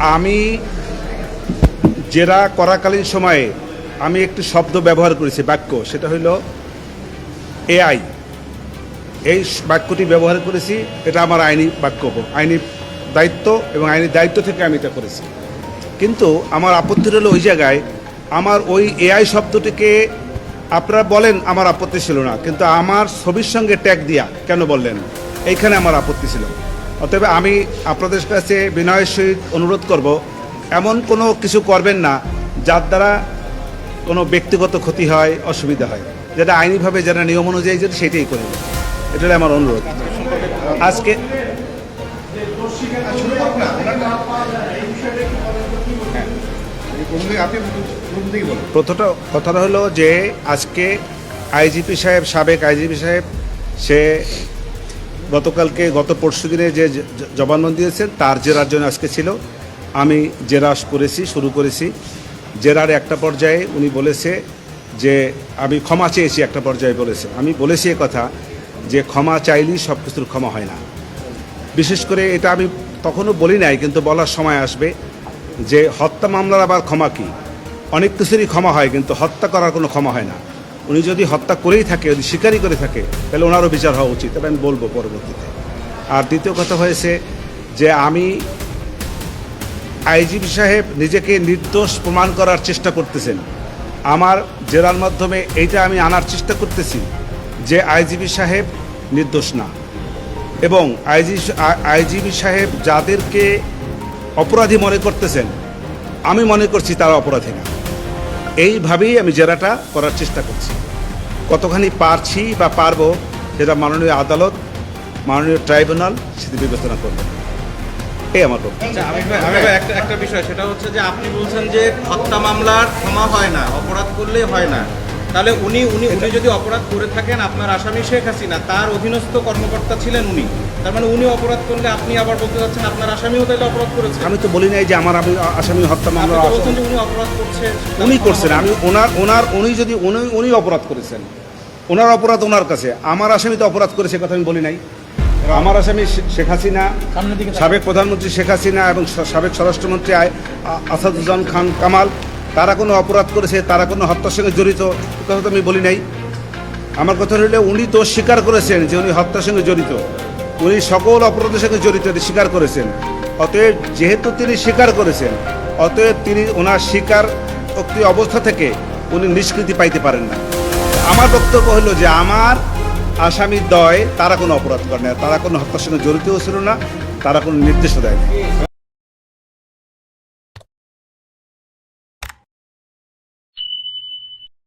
আমি জেরা করাকালীন সময়ে আমি একটি শব্দ ব্যবহার করেছি, বাক্য। সেটা হইল এআই। এই বাক্যটি ব্যবহার করেছি, এটা আমার আইনি বাক্য, আইনি দায়িত্ব এবং আইনি দায়িত্ব থেকে আমি এটা করেছি। কিন্তু আমার আপত্তি হলো ওই জায়গায়, আমার ওই এআই শব্দটিকে আপনারা বলেন আমার আপত্তি ছিল না, কিন্তু আমার ছবির সঙ্গে ট্যাগ দিয়া কেন বললেন? এইখানে আমার আপত্তি ছিল। অতএব আমি আপনাদের কাছে বিনয়ের সহিত অনুরোধ করব, এমন কোনো কিছু করবেন না যার দ্বারা কোনো ব্যক্তিগত ক্ষতি হয়, অসুবিধা হয়। যেটা আইনিভাবে যারা নিয়ম অনুযায়ী যেটা সেটাই করবেন এটা আমার অনুরোধ। আজকে প্রথমটা কথাটা হলো যে আজকে আইজিপি সাহেব, সাবেক আইজিপি সাহেব, সে গতকালকে, গত পরশু দিনে যে জবানবন্দি দিয়েছেন, তার জেরার জন্য আজকে ছিল, আমি জেরা করেছি, শুরু করেছি জেরার একটা পর্যায়ে উনি বলেছে যে, আমি ক্ষমা চেয়েছি একটা পর্যায়ে বলেছে। আমি বলেছি এ কথা যে, ক্ষমা চাইলেই সব কিছুর ক্ষমা হয় না। বিশেষ করে এটা আমি তখনও বলি নাই, কিন্তু বলার সময় আসবে যে, হত্যা মামলার আবার ক্ষমা কি? অনেক কিছুরই ক্ষমা হয়, কিন্তু হত্যা করার কোনো ক্ষমা হয় না। উনি যদি হত্যা করেই থাকে, যদি স্বীকারই করে থাকে, তাহলে ওনারও বিচার হওয়া উচিত তবে আমি বলব পরবর্তীতে। আর দ্বিতীয় কথা হয়েছে যে আমি আইজিপি সাহেব নিজেকে নির্দোষ প্রমাণ করার চেষ্টা করতেছেন। আমার জেরার মাধ্যমে এইটা আমি আনার চেষ্টা করতেছি যে আইজিপি সাহেব নির্দোষ না। এবং আইজি আইজিবি সাহেব যাদেরকে অপরাধী মনে করতেছেন, আমি মনে করছি তারা অপরাধী না। এইভাবেই আমি জেরাটা করার চেষ্টা করছি। কতখানি পারছি বা পারব সেটা মাননীয় আদালত মাননীয় ট্রাইব্যুনাল সেটি বিবেচনা করবে। এই আমার আচ্ছা, একটা একটা বিষয় সেটা হচ্ছে যে আপনি বলছেন যে হত্যা মামলার ক্ষমা হয় না অপরাধ করলে হয় না। তাহলে উনি উনি উনি যদি অপরাধ করে থাকেন আপনার আসামি শেখ হাসিনা তার অধীনস্থ কর্মকর্তা ছিলেন উনি। তার মানে উনি অপরাধ করলে আপনি আবার বলতে চাচ্ছেন আপনার আসামিও তাহলে অপরাধ করেছে। আমি তো বলি নাই যে আমার আমি আসামি হত্যা মামলা বলছেন যে উনি অপরাধ করছে। উনি করছেন। আমি ওনার ওনার উনি যদি উনি উনি অপরাধ করেছেন। ওনার অপরাধ ওনার কাছে। আমার আসামি তো অপরাধ করেছে কথা আমি বলি নাই। আমার আসামি শে- শেখ হাসিনা সাবেক প্রধানমন্ত্রী শেখ হাসিনা এবং সাবেক স্বরাষ্ট্রমন্ত্রী আসাদুজ্জামান খান কামাল তারা কোনো অপরাধ করেছে, তারা কোনো হত্যার সঙ্গে জড়িত কথা তো আমি বলি নাই। আমার কথা হলে, উনি তো স্বীকার করেছেন যে উনি হত্যার সঙ্গে জড়িত। উনি সকল অপরাধের সঙ্গে জড়িত স্বীকার করেছেন। অতএব যেহেতু তিনি স্বীকার করেছেন, অতএব তিনি ওনার স্বীকার অবস্থা থেকে উনি নিষ্কৃতি পাইতে পারেন না। আমার বক্তব্য হলো যে আমার আসামি দয় তারা কোনো অপরাধ করে না তারা কোনো হত্যার সঙ্গে জড়িতও ছিল না, তারা কোনো নির্দেশও দেয়নি